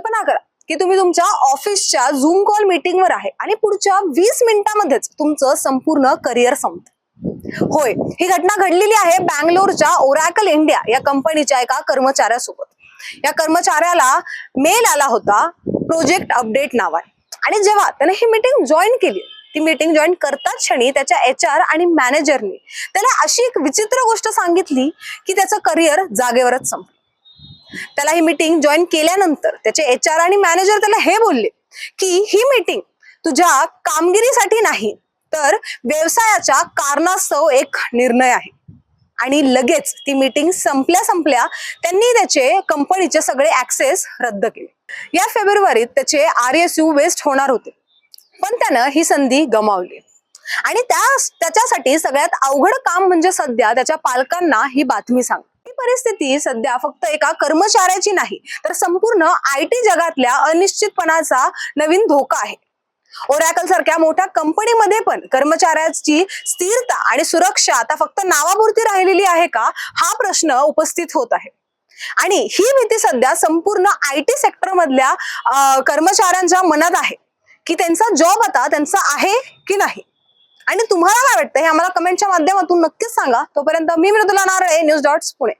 कल्पना करा की तुम्ही तुमच्या ऑफिसच्या झूम कॉल मीटिंगवर आहे आणि पुढच्या वीस मिनिटांमध्येच तुमचं संपूर्ण करिअर संपत. होय ही घटना घडलेली आहे बँगलोरच्या ओरॅकल इंडिया या कंपनीच्या एका कर्मचाऱ्यासोबत. या कर्मचाऱ्याला मेल आला होता प्रोजेक्ट अपडेट नावाने. आणि जेव्हा त्याने ही मीटिंग जॉईन केली ती मीटिंग जॉईन करताच क्षणी त्याच्या एच आर आणि मॅनेजरनी त्याला अशी एक विचित्र गोष्ट सांगितली की त्याचं करिअर जागेवरच संपलं. त्याला ही मीटिंग जॉईन केल्यानंतर त्याचे एच आर आणि मॅनेजर त्याला हे बोलले की ही मीटिंग तुझ्या कामगिरीसाठी नाही तर व्यवसायाच्या कारणास्तव एक निर्णय आहे. आणि लगेच ती मीटिंग संपल्या संपल्या त्यांनी त्याचे कंपनीचे सगळे ऍक्सेस रद्द केले. या फेब्रुवारीत त्याचे आर एस यू वेस्ट होणार होते. पण त्यानं ही संधी गमावली. आणि त्या त्याच्यासाठी सगळ्यात अवघड काम म्हणजे सध्या त्याच्या पालकांना ही बातमी सांग परिस्थिती सध्या फक्त एका कर्मचाऱ्याची नाही तर संपूर्ण आय टी जगातल्या अनिश्चितपणाचा नवीन धोका आहे. ओरॅकल सारख्या मोठ्या कंपनीमध्ये पण कर्मचाऱ्याची स्थिरता आणि सुरक्षा आता फक्त नावापुरती राहिलेली आहे का हा प्रश्न उपस्थित होत आहे. आणि ही भीती सध्या संपूर्ण आय टी सेक्टर मधल्या कर्मचाऱ्यांच्या मनात आहे की त्यांचा जॉब आता त्यांचा आहे की नाही? आणि तुम्हाला काय वाटतं हे आम्हाला कमेंटच्या माध्यमातून नक्कीच सांगा. तोपर्यंत मी मृदुला नारळे न्यूज डॉट्स पुणे